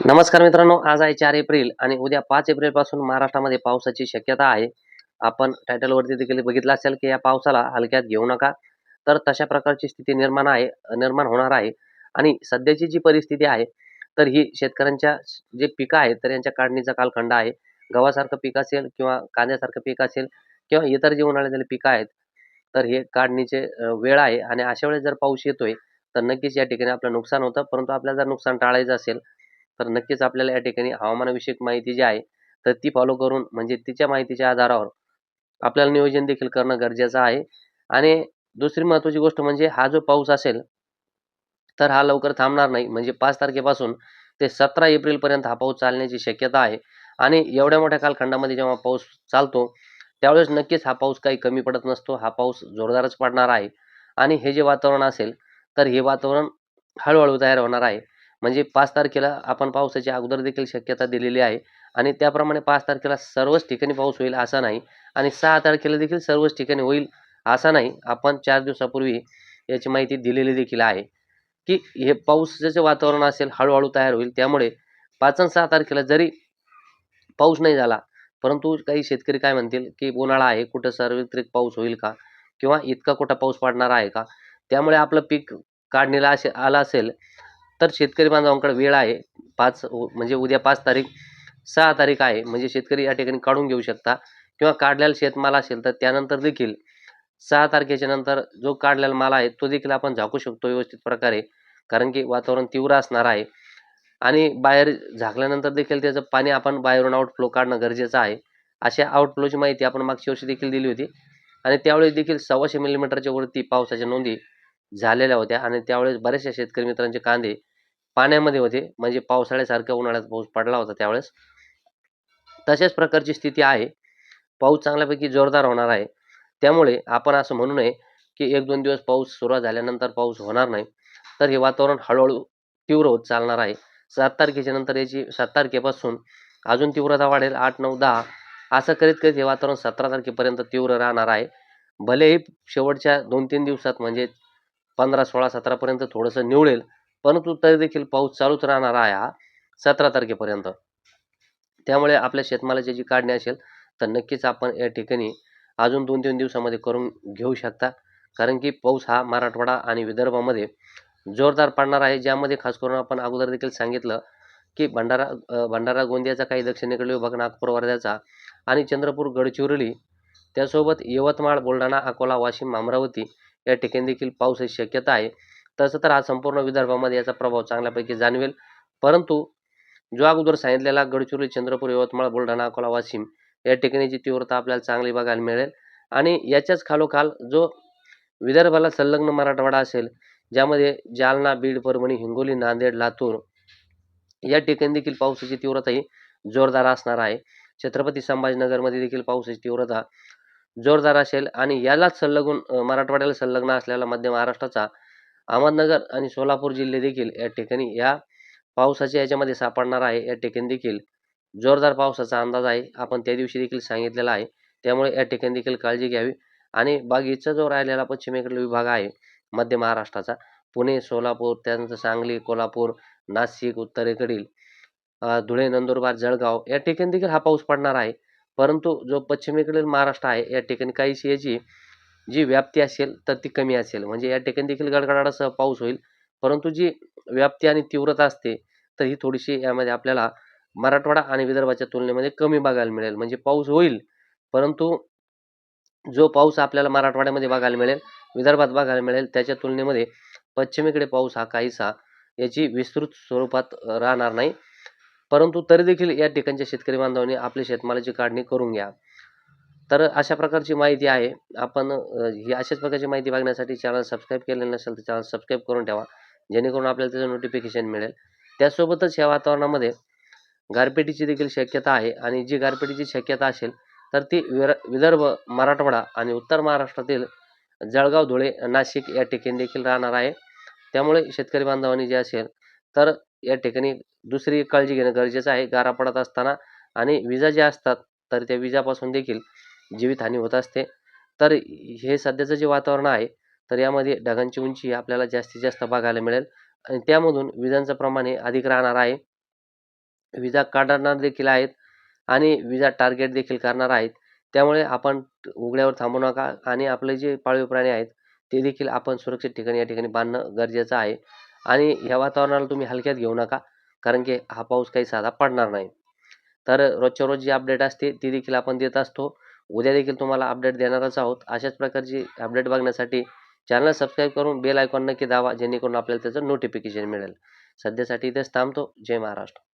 नमस्कार मित्रांनो आज आहे चार एप्रिल आणि उद्या पाच एप्रिलपासून महाराष्ट्रामध्ये पावसाची शक्यता आहे. आपण टायटल वरती देखील बघितलं असेल की या पावसाला हलक्यात घेऊ नका. तर तशा प्रकारची स्थिती निर्माण आहे निर्माण होणार आहे. आणि सध्याची जी परिस्थिती आहे तर ही शेतकऱ्यांच्या जे पिकं आहेत तर यांच्या काढणीचा कालखंड आहे. गव्हासारखं पीक असेल किंवा कांद्यासारखं पीक असेल किंवा इतर जे उन्हाळ्यातील पिकं आहेत तर हे काढणीचे वेळ आहे. आणि अशा वेळेस जर पाऊस येतोय तर नक्कीच या ठिकाणी आपलं नुकसान होतं. परंतु आपल्याला जर नुकसान टाळायचं असेल तर नक्कीच आपल्याला या ठिकाणी हवामानविषयक माहिती जी आहे तर ती फॉलो करून म्हणजे तिच्या माहितीच्या आधारावर आपल्याला नियोजन देखील करणं गरजेचं आहे. आणि दुसरी महत्त्वाची गोष्ट म्हणजे हा जो पाऊस असेल तर हा लवकर थांबणार नाही. म्हणजे पाच तारखेपासून ते सतरा एप्रिलपर्यंत हा पाऊस चालण्याची शक्यता आहे. आणि एवढ्या मोठ्या कालखंडामध्ये जेव्हा पाऊस चालतो त्यावेळेस नक्कीच हा पाऊस काही कमी पडत नसतो. हा पाऊस जोरदारच पडणार आहे. आणि हे जे वातावरण असेल तर हे वातावरण हळूहळू तयार होणार आहे. म्हणजे पाच तारखेला आपण पावसाची अगोदर देखील शक्यता दिलेली आहे. आणि त्याप्रमाणे पाच तारखेला सर्वच ठिकाणी पाऊस होईल असा नाही. आणि सहा तारखेला देखील सर्वच ठिकाणी होईल असा नाही. आपण चार दिवसापूर्वी याची माहिती दिलेली देखील आहे. की हे पावसाचे वातावरण असेल हळूहळू तयार होईल. त्यामुळे पाच आणि सहा तारखेला जरी पाऊस नाही झाला परंतु काही शेतकरी काय म्हणतील की उन्हाळा आहे कुठं सार्वत्रिक पाऊस होईल का? किंवा इतका कुठं पाऊस पडणार आहे का? त्यामुळे आपलं पीक काढणीला असे आलं असेल तर शेतकरी बांधवांकडे वेळ आहे. पाच म्हणजे उद्या पाच तारीख सहा तारीख आहे. म्हणजे शेतकरी या ठिकाणी काढून घेऊ शकता. किंवा काढलेला शेतमाल असेल तर त्यानंतर देखील सहा तारखेच्या नंतर जो काढलेला माल आहे तो देखील आपण झाकू शकतो व्यवस्थित प्रकारे. कारण की वातावरण तीव्र असणार आहे. आणि बाहेर झाकल्यानंतर देखील त्याचं पाणी आपण बाहेरून आउटफ्लो काढणं गरजेचं आहे. अशा आउटफ्लोची माहिती आपण मागच्या वर्षी देखील दिली होती. आणि त्यावेळेस देखील सव्वाशे मिलीमीटरच्या वरती पावसाच्या नोंदी झालेल्या होत्या. आणि त्यावेळेस बऱ्याचशा शेतकरी मित्रांचे कांदे पाण्यामध्ये होते. म्हणजे पावसाळ्यासारखा उन्हाळ्यात पाऊस पडला होता त्यावेळेस. तशाच प्रकारची स्थिती आहे. पाऊस चांगल्यापैकी जोरदार होणार आहे. त्यामुळे आपण असं म्हणू नये की एक दोन दिवस पाऊस सुरुवात झाल्यानंतर पाऊस होणार नाही. तर हे वातावरण हळूहळू तीव्र होत चालणार आहे. सात तारखेच्या नंतर याची सात तारखेपासून अजून तीव्रता वाढेल. आठ नऊ दहा असं करीत करीत हे वातावरण सतरा तारखेपर्यंत तीव्र राहणार आहे. भलेही शेवटच्या दोन तीन दिवसात म्हणजे पंधरा सोळा सतरापर्यंत थोडंसं निवळेल. परंतु तरी देखील पाऊस चालूच राहणार आहे हा सतरा तारखेपर्यंत. त्यामुळे आपल्या शेतमालाची जी काढणी असेल तर नक्कीच आपण या ठिकाणी अजून दोन तीन दिवसामध्ये करून घेऊ शकता. कारण की पाऊस हा मराठवाडा आणि विदर्भामध्ये जोरदार पडणार आहे. ज्यामध्ये खास करून आपण अगोदर देखील सांगितलं की भंडारा भंडारा गोंदियाचा काही दक्षिणेकडील विभाग नागपूर वर्ध्याचा आणि चंद्रपूर गडचिरोली त्यासोबत यवतमाळ बुलढाणा अकोला वाशिम अमरावती या ठिकाणी देखील पावसाची शक्यता आहे. तसं तर हा संपूर्ण विदर्भामध्ये याचा प्रभाव चांगल्यापैकी जाणवेल. परंतु जो अगोदर सांगितलेला गडचिरोली चंद्रपूर यवतमाळ बुलढाणा अकोला वाशिम या ठिकाणीची तीव्रता आपल्याला चांगली बघायला मिळेल. आणि याच्याच खालोखाल जो विदर्भाला संलग्न मराठवाडा असेल ज्यामध्ये जालना बीड परभणी हिंगोली नांदेड लातूर या ठिकाणी देखील पावसाची तीव्रता ही जोरदार असणार आहे. छत्रपती संभाजीनगरमध्ये देखील पावसाची तीव्रता जोरदार असेल. आणि यालाच संलग्न मराठवाड्याला संलग्न असलेला मध्य महाराष्ट्राचा अहमदनगर आणि सोलापूर जिल्हे देखील या ठिकाणी या पावसाच्या याच्यामध्ये सापडणार आहे. या ठिकाणी देखील जोरदार पावसाचा अंदाज आहे. आपण त्या दिवशी देखील सांगितलेला आहे. त्यामुळे या ठिकाणी देखील काळजी घ्यावी आणि बाकीचा जो राहिलेला पश्चिमेकडील विभाग आहे मध्य महाराष्ट्राचा पुणे सोलापूर त्यानंतर सांगली कोल्हापूर नाशिक उत्तरेकडील धुळे नंदुरबार जळगाव या ठिकाणी देखील हा पाऊस पडणार आहे. परंतु जो पश्चिमेकडील महाराष्ट्र आहे या ठिकाणी काहीशी याची जी व्याप्ती असेल तर ती कमी असेल. म्हणजे या ठिकाणी देखील गडगडाटासह पाऊस होईल. परंतु जी व्याप्ती आणि तीव्रता असते तर ही थोडीशी यामध्ये आपल्याला मराठवाडा आणि विदर्भाच्या तुलनेमध्ये कमी बघायला मिळेल. म्हणजे पाऊस होईल परंतु जो पाऊस आपल्याला मराठवाड्यामध्ये बघायला मिळेल विदर्भात बघायला मिळेल त्याच्या तुलनेमध्ये पश्चिमेकडे पाऊस हा काहीसा याची विस्तृत स्वरूपात राहणार नाही. परंतु तरी देखील या ठिकाणच्या शेतकरी बांधवांनी आपली शेतमालाची काढणी करून घ्या. तर अशा प्रकारची माहिती आहे. आपण ही अशाच प्रकारची माहिती बघण्यासाठी चॅनल सबस्क्राईब केलेलं नसेल तर चॅनल सबस्क्राईब करून ठेवा. जेणेकरून आपल्याला त्याचं नोटिफिकेशन मिळेल. त्यासोबतच या वातावरणामध्ये गारपिटीची देखील शक्यता आहे आणि जी गारपिटीची शक्यता असेल तर ती विर विदर्भ मराठवाडा आणि उत्तर महाराष्ट्रातील जळगाव धुळे नाशिक या ठिकाणी देखील राहणार आहे. त्यामुळे शेतकरी बांधवांनी जे असेल तर या ठिकाणी दुसरी काळजी घेणं गरजेचं आहे. गारा पडत असताना आणि विजा ज्या असतात तर त्या विजापासून देखील जीवितहानी होत असते. तर हे सध्याचं जे वातावरण आहे तर यामध्ये ढगांची उंची आपल्याला जास्तीत जास्त बघायला मिळेल. आणि त्यामधून विजांचं प्रमाण हे अधिक राहणार आहे. विजा काढणार देखील आहेत आणि विजा टार्गेट देखील करणार आहेत. त्यामुळे आपण उघड्यावर थांबू नका आणि आपले जे पाळीव प्राणी आहेत ते देखील आपण सुरक्षित ठिकाणी या ठिकाणी बांधणं गरजेचं आहे. आणि ह्या वातावरणाला तुम्ही हलक्यात घेऊ नका कारण की हा पाऊस काही साधा पडणार नाही. तर रोजच्या रोज जी अपडेट असते ती देखील आपण देत असतो. उद्या देखील तुम्हाला अपडेट देणारच आहोत. अशाच प्रकारची अपडेट बघण्यासाठी चॅनल सबस्क्राईब करून बेल आयकॉन नक्की दावा जेणेकरून आपल्याला त्याचं नोटिफिकेशन मिळेल. सध्यासाठी इथेच थांबतो. जय महाराष्ट्र.